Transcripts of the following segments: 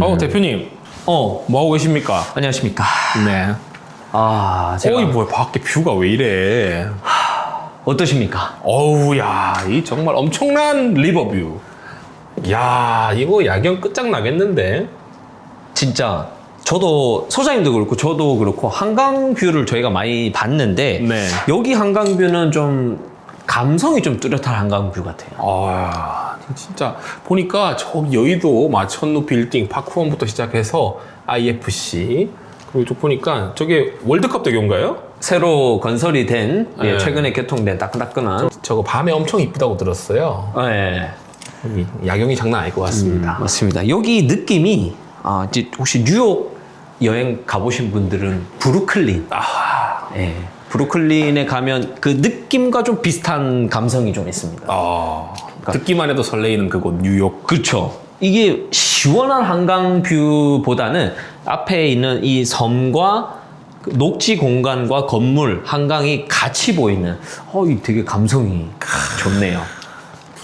어 대표님 어, 뭐 하고 계십니까? 안녕하십니까. 네. 아, 제가 어이 뭐야 밖에 뷰가 왜 이래? 어떠십니까? 어우 야 이 정말 엄청난 리버뷰. 야 이거 야경 끝장나겠는데? 진짜 저도 소장님도 그렇고 저도 그렇고 한강 뷰를 저희가 많이 봤는데 네. 여기 한강 뷰는 좀 감성이 좀 뚜렷한 한강 뷰 같아요. 아 진짜 보니까 저기 여의도 마천루 빌딩 파크원부터 시작해서 IFC 그리고 쭉 보니까 저게 월드컵 대교인가요? 새로 건설이 된 예, 네. 최근에 개통된 따끈따끈한 저거 밤에 엄청 이쁘다고 들었어요. 예, 여기 야경이 장난 아닐 것 같습니다. 맞습니다. 여기 느낌이 아, 이제 혹시 뉴욕 여행 가보신 분들은 브루클린 아, 예, 브루클린에 가면 그 느낌과 좀 비슷한 감성이 좀 있습니다. 아, 듣기만 해도 설레이는 그곳 뉴욕. 그렇죠. 이게 시원한 한강 뷰보다는 앞에 있는 이 섬과 그 녹지 공간과 건물, 한강이 같이 보이는 어, 이 되게 감성이 좋네요.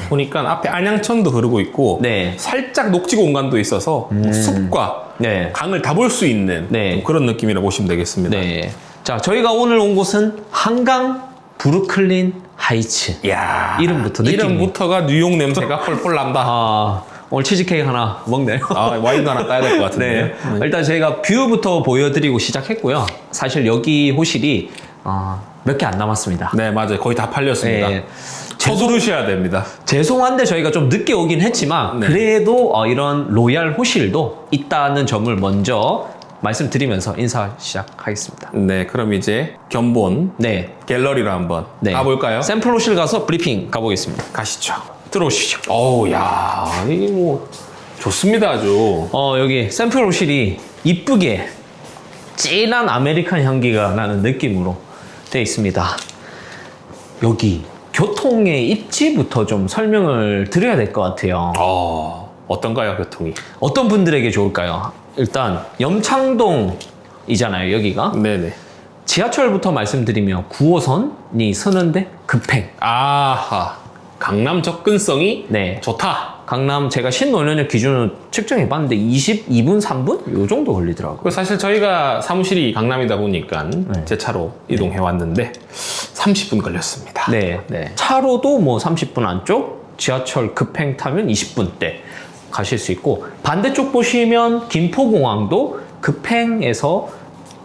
보니까 앞에 안양천도 흐르고 있고 네. 살짝 녹지 공간도 있어서 뭐 숲과 네. 강을 다 볼 수 있는 네. 좀 그런 느낌이라 보시면 되겠습니다. 네. 자, 저희가 오늘 온 곳은 한강 브루클린 하이츠. 이야, 이름부터 느낌이. 이름부터가 뉴욕 냄새가 펄펄 난다. 아, 오늘 치즈케이크 하나 먹네요. 아, 와인도 하나 따야 될 것 같은데. 네. 일단 저희가 뷰부터 보여드리고 시작했고요. 사실 여기 호실이 어, 몇개 안 남았습니다. 네, 맞아요. 거의 다 팔렸습니다. 네. 서두르셔야 됩니다. 죄송한데 저희가 좀 늦게 오긴 했지만 네. 그래도 어, 이런 로얄 호실도 있다는 점을 먼저 말씀드리면서 인사 시작하겠습니다. 네, 그럼 이제 견본 네. 갤러리로 한번 네. 가볼까요? 샘플 호실 가서 브리핑 가보겠습니다. 가시죠. 들어오시죠. 어우, 야, 이게 뭐 좋습니다, 아주. 어, 여기 샘플 호실이 이쁘게 진한 아메리칸 향기가 나는 느낌으로 되어 있습니다. 여기 교통의 입지부터 좀 설명을 드려야 될 것 같아요. 어, 어떤가요, 교통이? 어떤 분들에게 좋을까요? 일단 염창동이잖아요, 여기가. 네네. 지하철부터 말씀드리면 9호선이 서는데 급행. 아하, 강남 접근성이 네. 좋다. 강남 제가 신노년역 기준으로 측정해 봤는데 22분 3분 요 정도 걸리더라고요. 그 사실 저희가 사무실이 강남이다 보니까 네. 제 차로 이동해 왔는데 30분 걸렸습니다. 네, 네. 차로도 뭐 30분 안쪽, 지하철 급행 타면 20분대 가실 수 있고 반대쪽 보시면 김포공항도 급행에서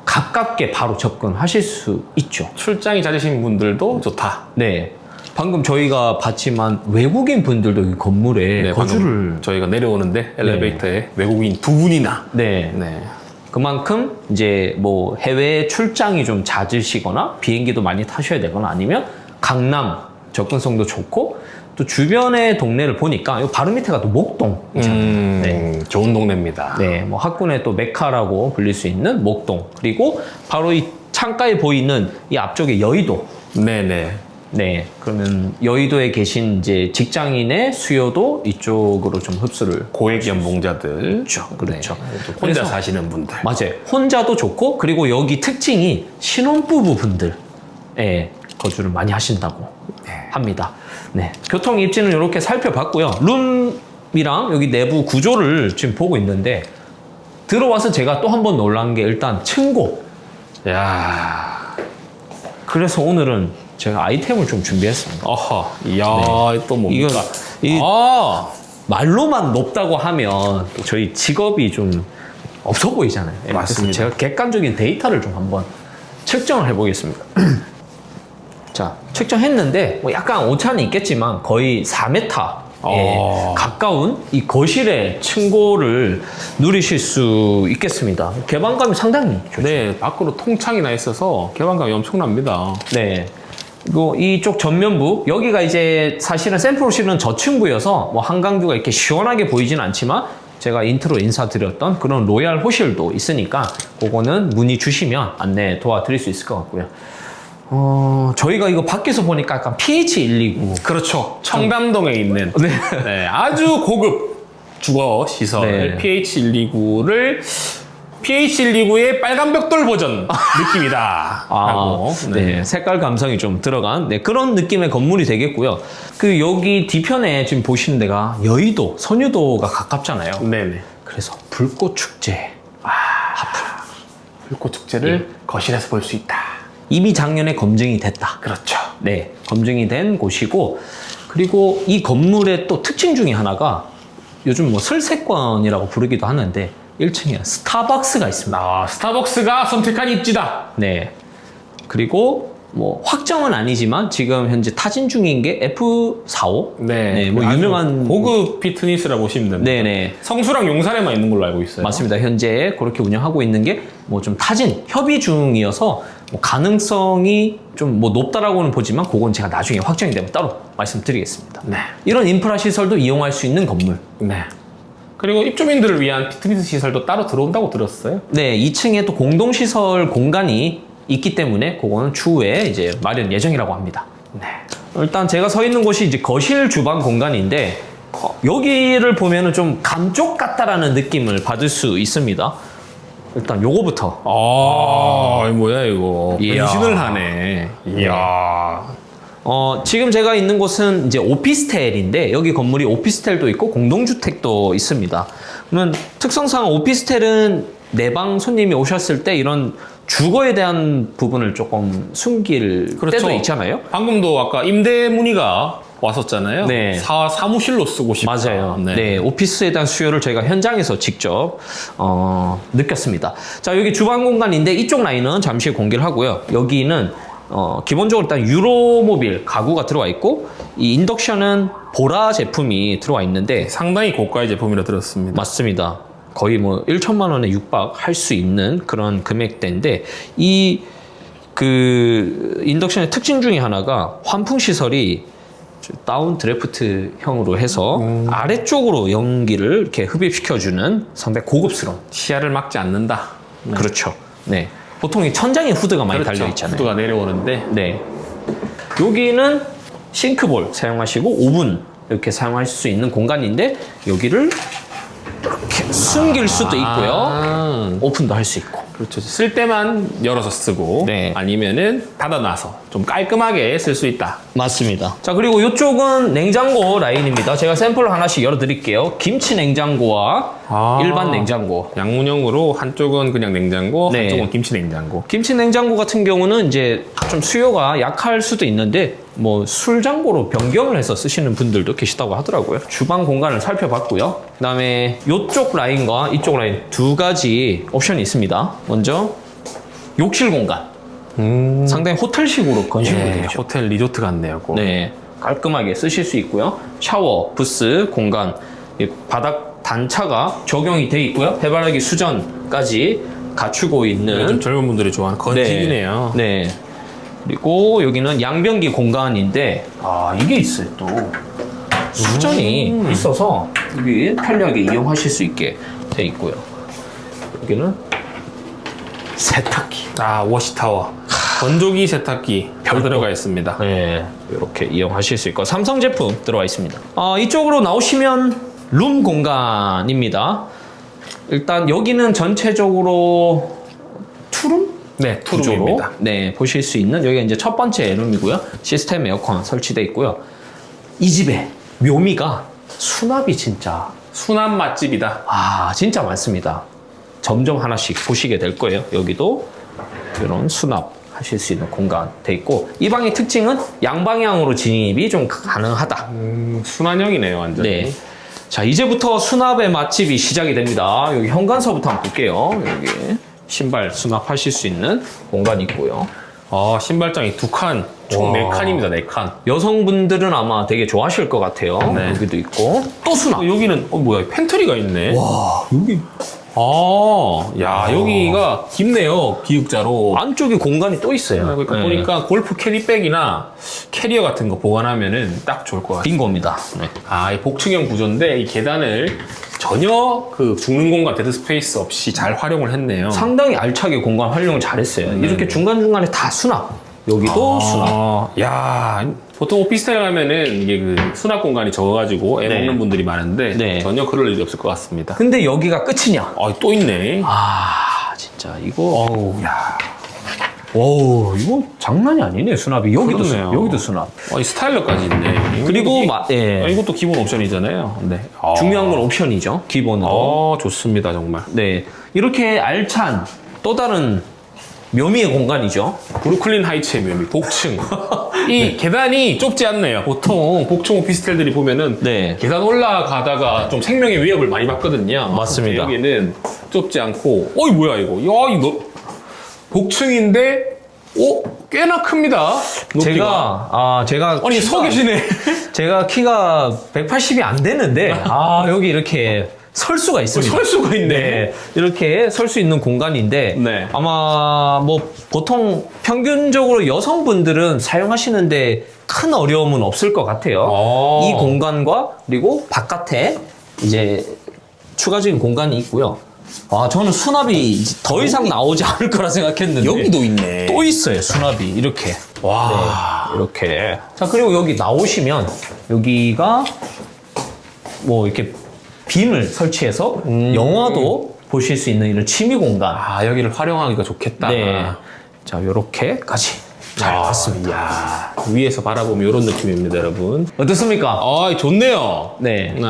가깝게 바로 접근하실 수 있죠. 출장이 잦으신 분들도 좋다. 네. 방금 저희가 봤지만 외국인 분들도 이 건물에 네, 거주를 방금 저희가 내려오는데 엘리베이터에 외국인 두 분이나 네. 네. 그만큼 이제 뭐 해외 출장이 좀 잦으시거나 비행기도 많이 타셔야 되거나 아니면 강남 접근성도 좋고 또 주변의 동네를 보니까 이 바로 밑에가 또 목동이잖아요. 음, 네. 좋은 동네입니다. 네, 뭐 학군의 또 메카라고 불릴 수 있는 목동 그리고 바로 이 창가에 보이는 이 앞쪽에 여의도. 네네. 네, 그러면 여의도에 계신 이제 직장인의 수요도 이쪽으로 좀 흡수를 고액 연봉자들. 그렇죠, 그렇죠. 네, 또 혼자 그래서- 사시는 분들. 맞아요. 혼자도 좋고 그리고 여기 특징이 신혼부부 분들 예, 거주를 많이 하신다고 합니다. 네. 교통 입지는 이렇게 살펴봤고요. 룸이랑 여기 내부 구조를 지금 보고 있는데 들어와서 제가 또 한 번 놀란 게 일단 층고. 야 그래서 오늘은 제가 아이템을 좀 준비했습니다. 어허. 이야, 또 뭡니까? 이건 이 아, 말로만 높다고 하면 또 저희 직업이 좀 없어 보이잖아요. 예, 맞습니다. 그래서 제가 객관적인 데이터를 좀 한번 측정을 해보겠습니다. 자, 측정했는데 뭐 약간 오차는 있겠지만 거의 4m에 어. 가까운 이 거실의 층고를 누리실 수 있겠습니다. 개방감이 상당히 좋죠. 네, 밖으로 통창이 나 있어서 개방감이 엄청납니다. 네. 그리고 이쪽 전면부 여기가 이제 사실은 샘플호실은 저층부여서 뭐 한강뷰가 이렇게 시원하게 보이진 않지만 제가 인트로 인사드렸던 그런 로얄 호실도 있으니까 그거는 문의 주시면 안내 도와드릴 수 있을 것 같고요. 어, 저희가 이거 밖에서 보니까 약간 PH129 그렇죠. 청담동에 있는 네. 네, 아주 고급 주거 시설 네. PH129를 PH129의 빨간 벽돌 버전 느낌이다. 아, 하고, 네. 색깔 감성이 좀 들어간 네, 그런 느낌의 건물이 되겠고요. 그 여기 뒤편에 지금 보시는 데가 여의도, 선유도가 가깝잖아요. 네네. 그래서 불꽃 축제. 불꽃 축제를 거실에서 볼 수 있다. 이미 작년에 검증이 됐다. 그렇죠. 네, 검증이 된 곳이고 그리고 이 건물의 또 특징 중에 하나가 요즘 뭐 설세권이라고 부르기도 하는데 1층에 스타벅스가 있습니다. 아, 스타벅스가 선택한 입지다. 네. 그리고 뭐 확정은 아니지만 지금 현재 타진 중인 게 F45. 네, 뭐 아주 유명한 고급 피트니스라 보시면 됩니다. 네네. 성수랑 용산에만 있는 걸로 알고 있어요. 맞습니다. 현재 그렇게 운영하고 있는 게 뭐 좀 타진 협의 중이어서 뭐 가능성이 좀 뭐 높다라고는 보지만 그건 제가 나중에 확정이 되면 따로 말씀드리겠습니다. 네. 이런 인프라 시설도 이용할 수 있는 건물. 네. 그리고 입주민들을 위한 피트니스 시설도 따로 들어온다고 들었어요. 네, 2층에 또 공동 시설 공간이 있기 때문에 그거는 추후에 이제 마련 예정이라고 합니다. 네. 일단 제가 서 있는 곳이 이제 거실 주방 공간인데 어, 여기를 보면은 좀 감쪽 같다라는 느낌을 받을 수 있습니다. 일단 요거부터 아, 뭐야 이거. 이야. 변신을 하네. 이야. 어, 지금 제가 있는 곳은 이제 오피스텔인데 여기 건물이 오피스텔도 있고 공동주택도 있습니다. 그러면 특성상 오피스텔은 내 방 손님이 오셨을 때 이런 주거에 대한 부분을 조금 숨길 그렇죠. 때도 있잖아요. 방금도 아까 임대 문의가 왔었잖아요. 네. 사, 사무실로 쓰고 싶다. 맞아요. 네. 오피스에 대한 수요를 저희가 현장에서 직접 어, 느꼈습니다. 자, 여기 주방 공간인데 이쪽 라인은 잠시 공개를 하고요. 여기는 어, 기본적으로 일단 유로모빌 가구가 들어와 있고 이 인덕션은 보라 제품이 들어와 있는데 상당히 고가의 제품이라 들었습니다. 맞습니다. 거의 뭐 1천만 원에 육박할 수 있는 그런 금액대인데 이 그 인덕션의 특징 중에 하나가 환풍 시설이 다운 드래프트형으로 해서 아래쪽으로 연기를 이렇게 흡입시켜주는 상당히 고급스러운 시야를 막지 않는다. 그렇죠. 네. 보통 이 천장에 후드가 많이 그렇죠. 달려 있잖아요. 후드가 내려오는데 네. 여기는 싱크볼 사용하시고 오븐 이렇게 사용하실 수 있는 공간인데 여기를 이렇게 숨길 수도 있고요. 아, 오픈도 할 수 있고. 그렇죠. 쓸 때만 열어서 쓰고 네. 아니면은 닫아놔서 좀 깔끔하게 쓸 수 있다. 맞습니다. 자, 그리고 이쪽은 냉장고 라인입니다. 제가 샘플을 하나씩 열어드릴게요. 김치 냉장고와 아. 일반 냉장고. 양문형으로 한쪽은 그냥 냉장고, 네. 한쪽은 김치 냉장고. 김치 냉장고 같은 경우는 이제 좀 수요가 약할 수도 있는데 뭐 술장고로 변경을 해서 쓰시는 분들도 계시다고 하더라고요. 주방 공간을 살펴봤고요. 그다음에 이쪽 라인과 이쪽 라인 두 가지 옵션이 있습니다. 먼저 욕실 공간. 음. 상당히 호텔식으로 되어 네, 있죠. 호텔 리조트 같네요. 꼭. 네, 깔끔하게 쓰실 수 있고요. 샤워, 부스, 공간, 이 바닥 단차가 적용이 돼 있고요. 해바라기 수전까지 갖추고 있는 좀 젊은 분들이 좋아하는 건식이네요. 네. 그리고 여기는 양변기 공간인데 아 이게 있어요 또 수전이 음. 있어서 여기 편리하게 이용하실 수 있게 돼 있고요. 여기는 세탁기. 아, 워시타워. 건조기 세탁기 별 들어가 있습니다. 네, 이렇게 이용하실 수 있고 삼성 제품 들어와 있습니다. 어, 이쪽으로 나오시면 룸 공간입니다. 일단 여기는 전체적으로 네, 구조로 투룸입니다. 네 보실 수 있는 여기가 이제 첫 번째 룸이고요. 시스템 에어컨 설치되어 있고요. 이 집의 묘미가 수납이 진짜 수납 맛집이다. 아 진짜 많습니다. 점점 하나씩 보시게 될 거예요. 여기도 이런 수납 하실 수 있는 공간 돼 있고 이 방의 특징은 양방향으로 진입이 좀 가능하다. 음, 순환형이네요, 완전히. 네. 자 이제부터 수납의 맛집이 시작이 됩니다. 여기 현관서부터 한번 볼게요. 여기 신발 수납하실 수 있는 공간이 있고요. 아, 신발장이 두 칸, 총 와. 네 칸입니다, 네 칸. 여성분들은 아마 되게 좋아하실 것 같아요. 네. 여기도 있고 또 수납. 어, 여기는, 어, 뭐야, 팬트리가 있네. 와 여기 아, 야, 여기가 깊네요, 기육자로. 안쪽에 공간이 또 있어요. 그러니까 네. 보니까 골프 캐리백이나 캐리어 같은 거 보관하면은 딱 좋을 것 같아요. 빈겁니다. 네. 아, 이 복층형 구조인데 이 계단을 전혀 그 죽는 공간 데드 스페이스 없이 잘 활용을 했네요. 상당히 알차게 공간 활용을 잘했어요. 이렇게 중간 중간에 다 수납. 여기도 수납. 아, 야, 보통 오피스텔 가면은 이게 그 수납 공간이 적어가지고 애 네. 먹는 분들이 많은데 네. 전혀 그럴 일이 없을 것 같습니다. 근데 여기가 끝이냐? 아, 또 있네. 아 진짜 이거 어우, 야. 오, 이거 장난이 아니네, 수납이. 여기도, 수, 그렇네요. 여기도 수납. 어, 이 스타일러까지 있네. 그리고, 이, 마, 예. 아, 이것도 기본 옵션이잖아요. 네. 아. 중요한 건 옵션이죠, 기본으로. 어, 좋습니다, 정말. 네. 이렇게 알찬 또 다른 묘미의 공간이죠. 브루클린 하이츠의 묘미, 복층. 이 계단이 좁지 않네요. 보통 복층 오피스텔들이 보면은 네. 계단 올라가다가 좀 생명의 위협을 많이 받거든요. 맞습니다. 여기는 좁지 않고, 어이 뭐야 이거? 야 이거 복층인데, 오 꽤나 큽니다. 높이가. 제가, 아, 제가. 아니 서 계시네. 제가 키가 180이 안 되는데, 아, 여기 이렇게 설 수가 있습니다. 설 수가 있네. 네, 이렇게 설 수 있는 공간인데 네. 아마 뭐 보통 평균적으로 여성분들은 사용하시는데 큰 어려움은 없을 것 같아요. 어. 이 공간과 그리고 바깥에 이제 추가적인 공간이 있고요. 아 저는 수납이 더 이상 나오지 않을 거라 생각했는데 있네. 또 있어요 수납이 이렇게 와. 이렇게 자 그리고 여기 나오시면 여기가 뭐 이렇게 빔을 설치해서 영화도 보실 수 있는 이런 취미 공간 아 여기를 활용하기가 좋겠다. 네. 자, 요렇게까지 잘 아, 봤습니다. 이야, 위에서 바라보면 이런 느낌입니다, 여러분. 어떻습니까? 아, 좋네요. 네. 네.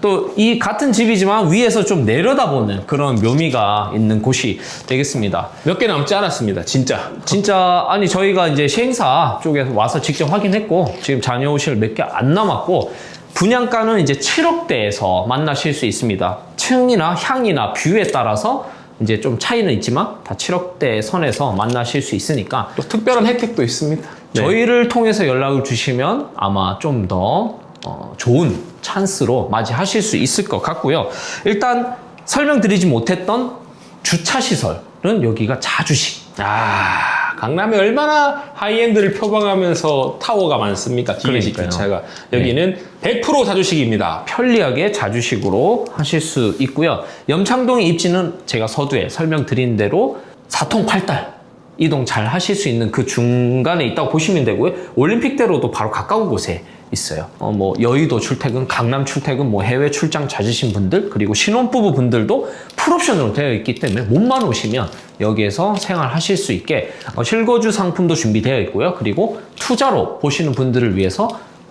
또 이 같은 집이지만 위에서 좀 내려다보는 그런 묘미가 있는 곳이 되겠습니다. 몇 개 남지 않았습니다, 진짜. 진짜 아니 저희가 이제 시행사 쪽에서 와서 직접 확인했고 지금 자녀 오실 몇 개 안 남았고 분양가는 이제 7억대에서 만나실 수 있습니다. 층이나 향이나 뷰에 따라서 이제 좀 차이는 있지만 다 7억대 선에서 만나실 수 있으니까 또 특별한 혜택도 있습니다. 네. 저희를 통해서 연락을 주시면 아마 좀더 어, 좋은 찬스로 맞이하실 수 있을 것 같고요. 일단 설명드리지 못했던 주차 시설은 여기가 자주식. 아, 강남에 얼마나 하이엔드를 표방하면서 타워가 많습니까? 그러니까요. 주차가. 여기는 100% 자주식입니다. 편리하게 자주식으로 하실 수 있고요. 염창동의 입지는 제가 서두에 설명드린 대로 사통 8달 이동 잘 하실 수 있는 그 중간에 있다고 보시면 되고요. 올림픽대로도 바로 가까운 곳에 있어요. 어, 뭐 여의도 출퇴근, 강남 출퇴근, 뭐 해외 출장 잦으신 분들 그리고 신혼부부 분들도 풀옵션으로 되어 있기 때문에 몸만 오시면 여기에서 생활하실 수 있게 어, 실거주 상품도 준비되어 있고요. 그리고 투자로 보시는 분들을 위해서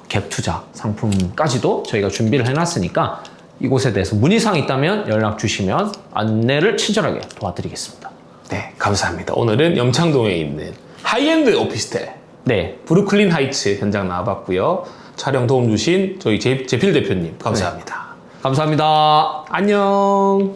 갭 투자 상품까지도 저희가 준비를 해놨으니까 이곳에 대해서 문의사항 있다면 연락 주시면 안내를 친절하게 도와드리겠습니다. 네, 감사합니다. 오늘은 염창동에 있는 하이엔드 오피스텔 네, 브루클린 하이츠 현장 나와봤고요. 촬영 도움 주신 저희 제, 제필 대표님 감사합니다. 감사합니다. 안녕.